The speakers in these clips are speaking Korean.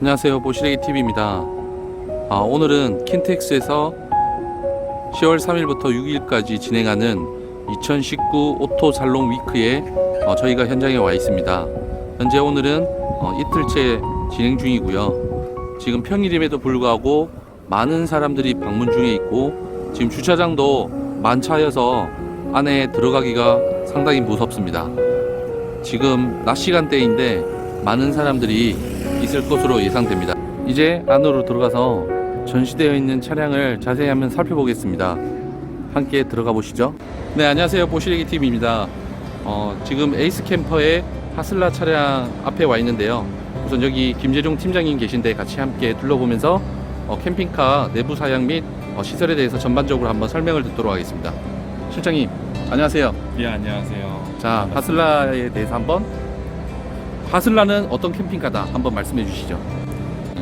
안녕하세요 보시레기 TV입니다. 아, 오늘은 킨텍스에서 10월 3일부터 6일까지 진행하는 2019 오토 살롱 위크에 어, 저희가 현장에 와 있습니다. 현재 오늘은 어, 이틀째 진행 중이고요. 지금 평일임에도 불구하고 많은 사람들이 방문 중에 있고 지금 주차장도 만차여서 안에 들어가기가 상당히 무섭습니다. 지금 낮 시간대인데 많은 사람들이 있을 것으로 예상됩니다. 이제 안으로 들어가서 전시되어 있는 차량을 자세히 한번 살펴보겠습니다. 함께 들어가 보시죠. 네, 안녕하세요. 보시레기 TV입니다. 어, 지금 에이스 캠퍼의 하슬라 차량 앞에 와 있는데요. 우선 여기 김재종 팀장님 계신데 같이 함께 둘러보면서 어, 캠핑카 내부 사양 및 어, 시설에 대해서 전반적으로 한번 설명을 듣도록 하겠습니다. 실장님, 안녕하세요. 예 안녕하세요. 자, 하슬라에 대해서 한번 하슬라는 어떤 캠핑카다 한번 말씀해 주시죠.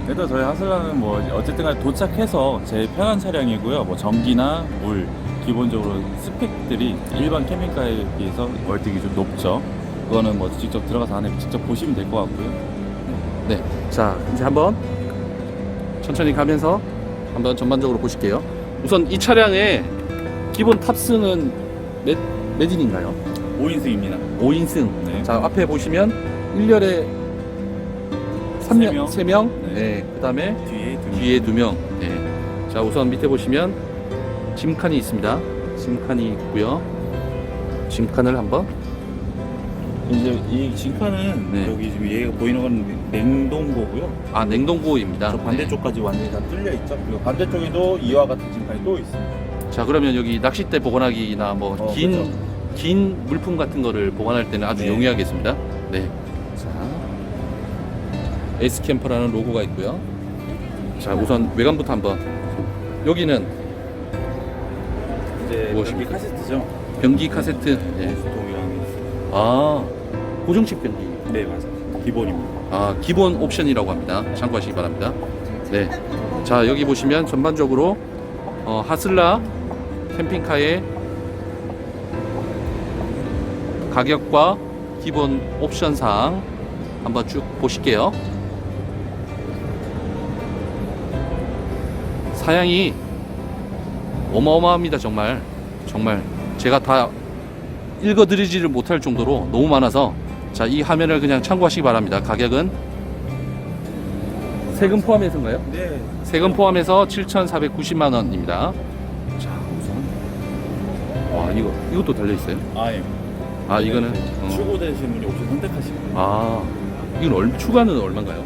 일단 저희 하슬라는 뭐 어쨌든 간에 도착해서 제일 편한 차량이고요. 뭐 전기나 물 기본적으로 스펙들이 일반 캠핑카에 비해서 월등히 좀 높죠. 그거는 뭐 직접 들어가서 안에 직접 보시면 될 것 같고요. 네. 자, 이제 한번 천천히 가면서 한번 전반적으로 보실게요. 우선 이 차량의 기본 탑승은 몇, 몇 인인가요? 5인승입니다. 5인승. 네. 자, 앞에 보시면 1열에 세 3명, 명. 3명. 네. 네. 그 다음에 뒤에 두 뒤에 2명. 네. 자, 우선 밑에 보시면 짐칸이 있습니다. 짐칸이 있고요. 짐칸을 한번 이제 이 진카는 네. 여기 지금 얘가 보이는 건 냉동고고요. 아, 냉동고입니다. 저 반대쪽까지 완전히 다 뚫려 있죠. 그리고 반대쪽에도 이와 같은 진칸이 또 있습니다. 네. 자, 그러면 여기 낚싯대 보관하기나 뭐 어, 긴 그렇죠. 긴 물품 같은 거를 보관할 때는 아주 네. 용이하겠습니다. 네. 자. 에이스 캠퍼라는 로고가 있고요. 자, 우선 외관부터 한번. 여기는 이제 무엇입니까? 여기 카세트죠. 변기 카세트. 네. 아, 고정식 변기. 네 맞아요. 기본입니다. 아, 기본 옵션이라고 합니다. 참고하시기 바랍니다. 네. 자, 여기 보시면 전반적으로 어, 하슬라 캠핑카의 가격과 기본 옵션 사항 한번 쭉 보실게요. 사양이 어마어마합니다, 정말. 정말 제가 다 읽어드리지를 못할 정도로 너무 많아서 자, 이 화면을 그냥 참고하시기 바랍니다. 가격은 세금 포함해서인가요? 네. 세금 포함해서 7,490만 원입니다. 자, 우선 와, 이거 이것도 달려 있어요? 아 예. 아, 이거는 네, 어. 출고되신 분이 옵션 선택하시면 아, 이건 얼, 추가는 얼마인가요?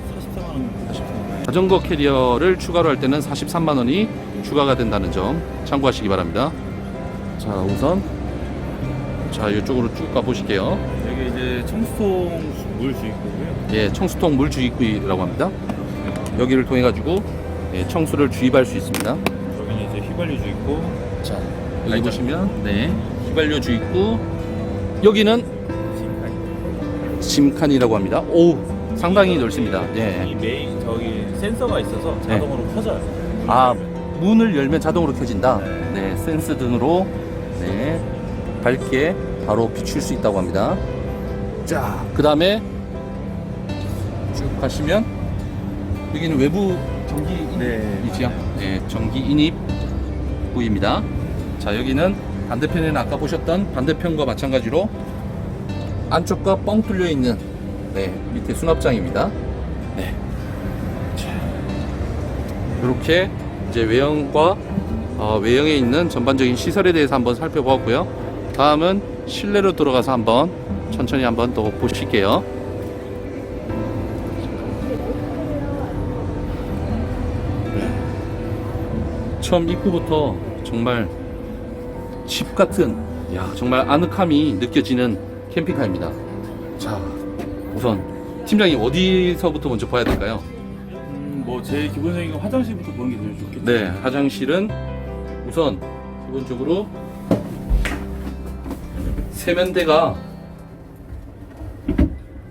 44만 원 하시면 자전거 캐리어를 추가로 할 때는 43만 원이 추가가 된다는 점 참고하시기 바랍니다. 자, 우선 자, 이쪽으로 쭉 가보실게요. 여기 이제 청수통 물 주입구고요. 예, 청수통 물 주입구라고 합니다. 여기를 통해 가지고 예, 청수를 주입할 수 있습니다. 여기는 이제 휘발유 주입구. 자, 여기 알죠? 보시면 네, 휘발유 주입구. 여기는. 짐칸이라고 합니다. 오, 상당히 넓습니다. 이 예. 메인 센서가 있어서 자동으로 켜져요. 아, 문을 열면 자동으로 켜진다. 네. 네, 센스 등으로 네, 밝게 바로 비출 수 있다고 합니다. 자, 그 다음에 쭉 가시면 여기는 외부 전기 네. 인입이지요. 네, 전기 인입구입니다. 자, 여기는 반대편에는 아까 보셨던 반대편과 마찬가지로 안쪽과 뻥 뚫려 있는 네, 밑에 수납장입니다. 이렇게 이제 외형과 어, 외형에 있는 전반적인 시설에 대해서 한번 살펴보았고요. 다음은 실내로 들어가서 한번 천천히 한번 더 보실게요. 네. 처음 입구부터 정말 집 같은, 야 정말 아늑함이 느껴지는 캠핑카입니다. 자, 우선 팀장님 어디서부터 먼저 봐야 될까요? 음, 뭐 제일 기본적인 건 화장실부터 보는 게 제일 좋겠죠. 네, 화장실은 우선 기본적으로 세면대가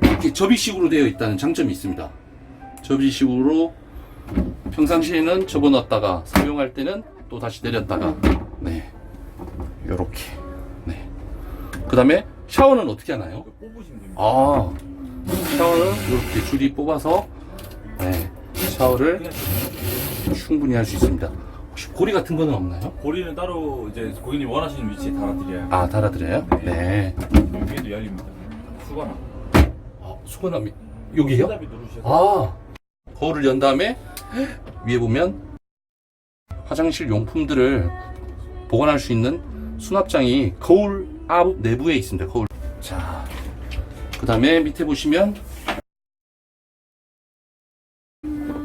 이렇게 접이식으로 되어 있다는 장점이 있습니다. 접이식으로 평상시에는 접어놨다가 사용할 때는 또 다시 내렸다가 네, 요렇게 네. 그 다음에 샤워는 어떻게 하나요? 뽑으시면 됩니다. 아, 샤워는 이렇게 줄이 뽑아서 네, 샤워를 충분히 할 수 있습니다. 혹시 고리 같은 거는 없나요? 고리는 따로 이제 고객님 원하시는 위치에 달아드려요. 아, 달아드려요? 네. 여기도 열립니다. 수건아. 아, 수건함이 여기요? 누르셔서 아, 거울을 연 다음에 위에 보면 화장실 용품들을 보관할 수 있는 수납장이 거울 앞 내부에 있습니다. 거울. 자, 그 다음에 밑에 보시면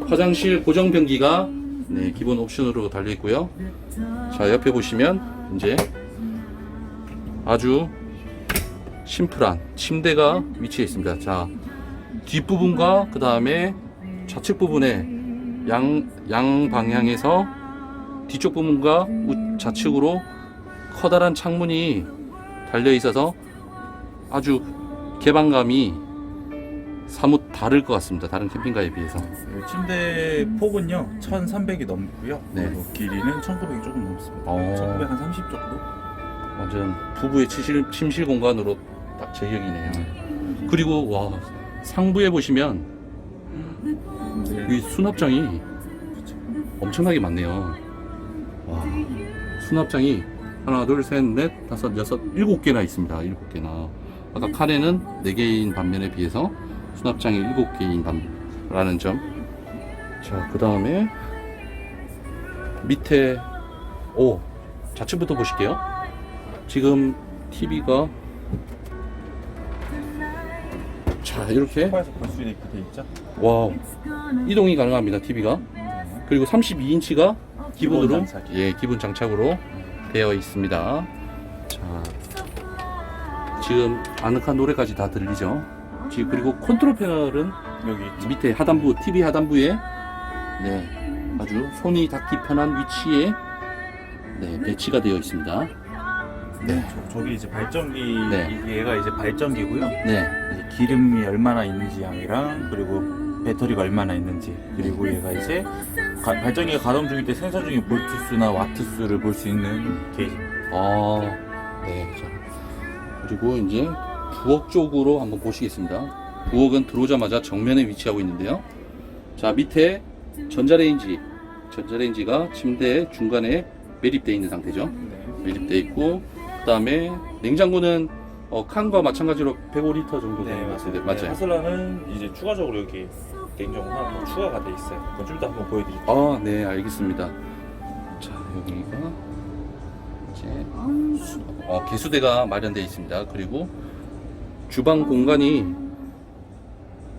화장실 고정 변기가 네, 기본 옵션으로 달려 있고요. 자, 옆에 보시면 이제 아주 심플한 침대가 위치해 있습니다. 자, 뒷부분과 그 다음에 좌측 부분에 양, 양 방향에서 뒤쪽 부분과 우- 좌측으로 커다란 창문이 달려 있어서 아주 개방감이 사뭇 다를 것 같습니다. 다른 캠핑카에 비해서. 이 침대 폭은요 1,300이 넘고요. 네. 그리고 길이는 1,900이 조금 넘습니다. 어. 1,930 정도. 완전 부부의 침실, 침실 공간으로 딱 제격이네요. 그리고 와 상부에 보시면 네. 이 수납장이 엄청나게 많네요. 와, 수납장이 하나, 둘, 셋, 넷, 다섯, 여섯, 일곱 개나 있습니다. 일곱 개나. 아까 카레는 네 개인 반면에 비해서 수납장이 일곱 개인 반라는 점. 자, 그 다음에 밑에 오 좌측부터 보실게요. 지금 TV가 자 이렇게 소파에서 볼 수 있게 돼 있죠. 와우 이동이 가능합니다 TV가 그리고 32인치가 기본으로 기본 장착. 예 기본 장착으로 되어 있습니다 자 지금 아늑한 노래까지 다 들리죠 지금 그리고 컨트롤 패널은 여기 있죠. 밑에 하단부 TV 하단부에 네 아주 손이 닿기 편한 위치에 네 배치가 되어 있습니다 네. 저, 저기 이제 발전기 네. 얘가 이제 발전기고요. 네 이제 기름이 얼마나 있는지 양이랑 그리고 배터리가 얼마나 있는지 그리고 얘가 이제 가- 발전기가 가동 중일 때 생산 중인 볼트수나 와트수를 볼 수 있는 게이지입니다. 아, 네. 자, 그리고 이제 부엌 쪽으로 한번 보시겠습니다. 부엌은 들어오자마자 정면에 위치하고 있는데요. 자, 밑에 전자레인지, 전자레인지가 침대 중간에 매립되어 있는 상태죠. 매립되어 있고, 그 다음에 냉장고는 어, 칸과 마찬가지로 105리터 정도 네, 되는 것 같은데, 맞아요. 맞아요. 하슬라는 이제 추가적으로 여기 냉장고 하나 더 추가가 돼 있어요. 그건 좀 이따 한번 보여드릴게요. 아, 네, 알겠습니다. 자, 여기가 이제 수- 어, 개수대가 마련되어 있습니다. 그리고 주방 공간이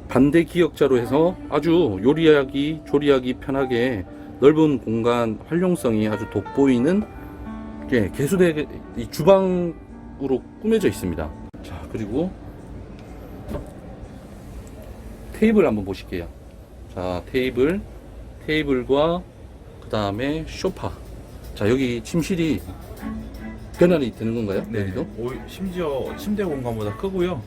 반대 기역자로 해서 아주 요리하기, 조리하기 편하게 넓은 공간 활용성이 아주 돋보이는 예, 개수대 이 주방으로 꾸며져 있습니다. 자, 그리고 테이블 한번 보실게요. 자, 테이블, 테이블과 그 다음에 쇼파. 자, 여기 침실이 변환이 되는 건가요? 여기도? 네. 오, 심지어 침대 공간보다 크고요.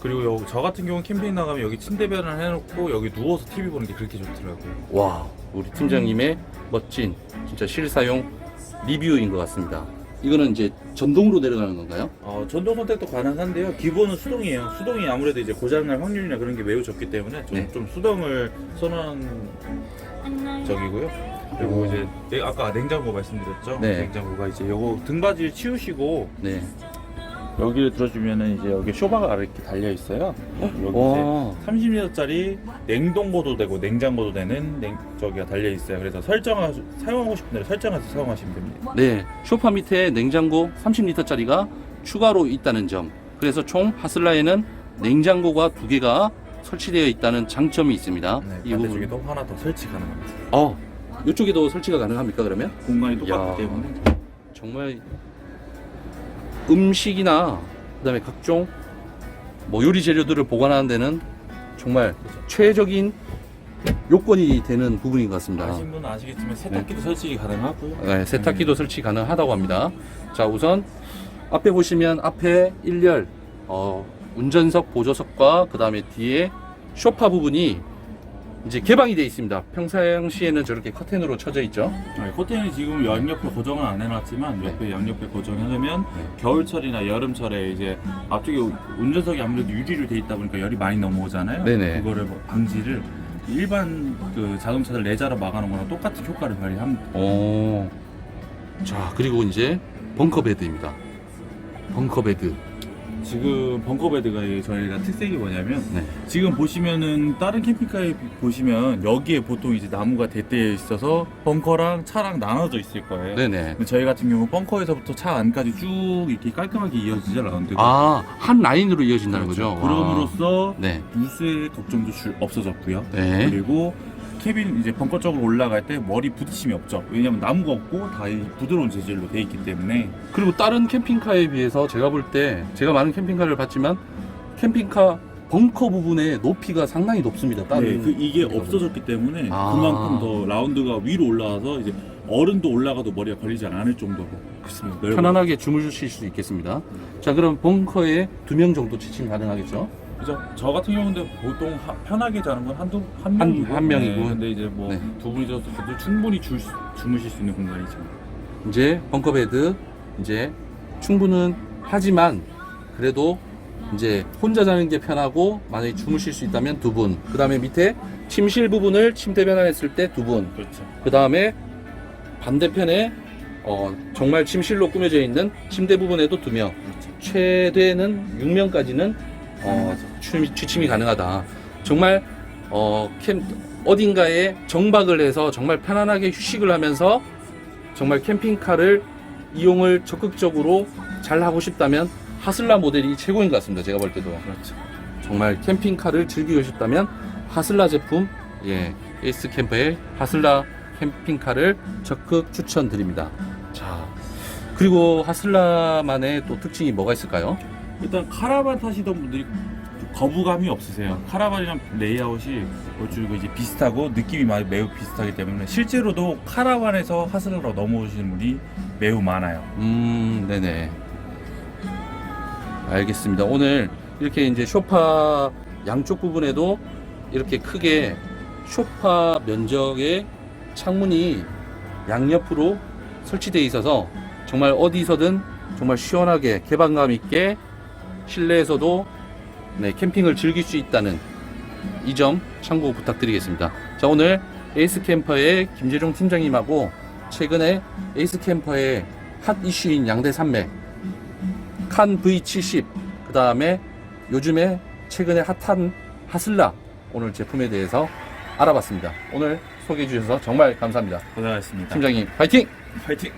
그리고 여, 저 같은 경우는 캠핑 나가면 여기 침대 변환 해놓고 여기 누워서 TV 보는 게 그렇게 좋더라고요. 와, 우리 팀장님의 멋진 진짜 실사용 리뷰인 것 같습니다. 이거는 이제 전동으로 내려가는 건가요? 어, 전동 선택도 가능한데요. 기본은 수동이에요. 수동이 아무래도 이제 고장날 확률이나 그런 게 매우 적기 때문에 좀, 네. 좀 수동을 선호하는 적이고요. 그리고 오. 이제 네, 아까 냉장고 말씀드렸죠. 네. 냉장고가 이제 요거 등받이를 치우시고 네. 여기를 들어주면은 이제 여기 쇼바가 이렇게 달려 있어요. 여기 이제 와, 30리터짜리 냉동고도 되고 냉장고도 되는 냉, 저기가 달려 있어요. 그래서 설정하 사용하고 싶은 대로 설정해서 사용하시면 됩니다. 네. 쇼파 밑에 냉장고 30리터짜리가 추가로 있다는 점. 그래서 총 하슬라에는 냉장고가 두 개가 설치되어 있다는 장점이 있습니다. 네, 이 부분. 반대쪽에도 하나 더 설치 가능합니다. 어, 이쪽에도 설치가 가능합니까 그러면? 공간이 똑같기 야. 때문에 정말 음식이나 그다음에 각종 뭐 요리 재료들을 보관하는 데는 정말 최적인 요건이 되는 부분인 것 같습니다. 아신 분은 아시겠지만 세탁기도 설치 가능하고요. 네, 세탁기도 설치 가능하다고 합니다. 자, 우선 앞에 보시면 앞에 1열 어, 운전석 보조석과 그 다음에 뒤에 소파 부분이 이제 개방이 되어 있습니다. 평상시에는 저렇게 커튼으로 쳐져 있죠. 네, 코팅이 지금 양옆에 고정은 안 해놨지만 옆에 양옆에 고정하려면 네. 겨울철이나 여름철에 이제 앞쪽에 운전석이 아무래도 유리로 돼 있다 보니까 열이 많이 넘어오잖아요. 네네. 그거를 뭐 방지를 일반 그 자동차들 레자로 막아놓은 거랑 똑같은 효과를 발휘합니다. 오. 자, 그리고 이제 벙커 베드입니다. 벙커 베드. 지금 벙커베드가 이 저희가 특색이 뭐냐면 네. 지금 보시면은 다른 캠핑카에 비- 보시면 여기에 보통 이제 나무가 대대에 있어서 벙커랑 차랑 나눠져 있을 거예요. 네네. 근데 저희 같은 경우 벙커에서부터 차 안까지 쭉 이렇게 깔끔하게 이어지질 않는데 아, 한 라인으로 이어진다는 거죠? 와. 그럼으로써 네. 누수의 걱정도 줄 없어졌고요. 네. 그리고 캐빈 이제 벙커 쪽으로 올라갈 때 머리 부딪힘이 없죠. 왜냐면 나무가 없고 다 이 부드러운 재질로 돼 있기 때문에 그리고 다른 캠핑카에 비해서 제가 볼 때 제가 많은 캠핑카를 봤지만 캠핑카 벙커 부분의 높이가 상당히 높습니다. 다른 네, 그 이게 캠핑카보다. 없어졌기 때문에 아. 그만큼 더 라운드가 위로 올라와서 이제 어른도 올라가도 머리가 걸리지 않을 정도로 그렇습니다. 편안하게 주무실 수 있겠습니다. 자, 그럼 벙커에 두 명 정도 지침 가능하겠죠? 그죠? 저 같은 경우는 보통 하- 편하게 자는 건 한두 한 한- 명이고 한 명이고. 네, 근데 이제 뭐 네. 두 분이 서 충분히 줄 수- 주무실 수 있는 공간이죠. 이제 벙커 베드 이제 충분은 하지만 그래도 이제 혼자 자는 게 편하고 만약에 주무실 수 있다면 두 분. 그 다음에 밑에 침실 부분을 침대 변환했을 때 두 분. 그렇죠. 그 다음에 반대편에 어, 정말 침실로 꾸며져 있는 침대 부분에도 두 명. 그렇죠. 최대는 6명까지는 어, 취- 취침이 가능하다. 정말 어, 캠 어딘가에 정박을 해서 정말 편안하게 휴식을 하면서 정말 캠핑카를 이용을 적극적으로 잘 하고 싶다면 하슬라 모델이 최고인 것 같습니다. 제가 볼 때도 그렇죠. 정말 캠핑카를 즐기고 싶다면 하슬라 제품 예 에이스 캠퍼의 하슬라 캠핑카를 적극 추천드립니다. 자 그리고 하슬라만의 또 특징이 뭐가 있을까요? 일단 카라반 타시던 분들이 거부감이 없으세요. 카라반이랑 레이아웃이 어쩌고 이제 비슷하고 느낌이 매우 비슷하기 때문에 실제로도 카라반에서 하슬라로 넘어오시는 분이 매우 많아요. 음, 네네. 알겠습니다. 오늘 이렇게 이제 쇼파 양쪽 부분에도 이렇게 크게 쇼파 면적의 창문이 양옆으로 설치되어 있어서 정말 어디서든 정말 시원하게 개방감 있게 실내에서도 네, 캠핑을 즐길 수 있다는 이 점 참고 부탁드리겠습니다. 자, 오늘 에이스 캠퍼의 김재종 팀장님하고 최근에 에이스 캠퍼의 핫 이슈인 양대 산맥 칸 V70 그 다음에 요즘에 최근에 핫한 하슬라 오늘 제품에 대해서 알아봤습니다. 오늘 소개해 주셔서 정말 감사합니다. 고생하셨습니다. 팀장님 파이팅! 파이팅!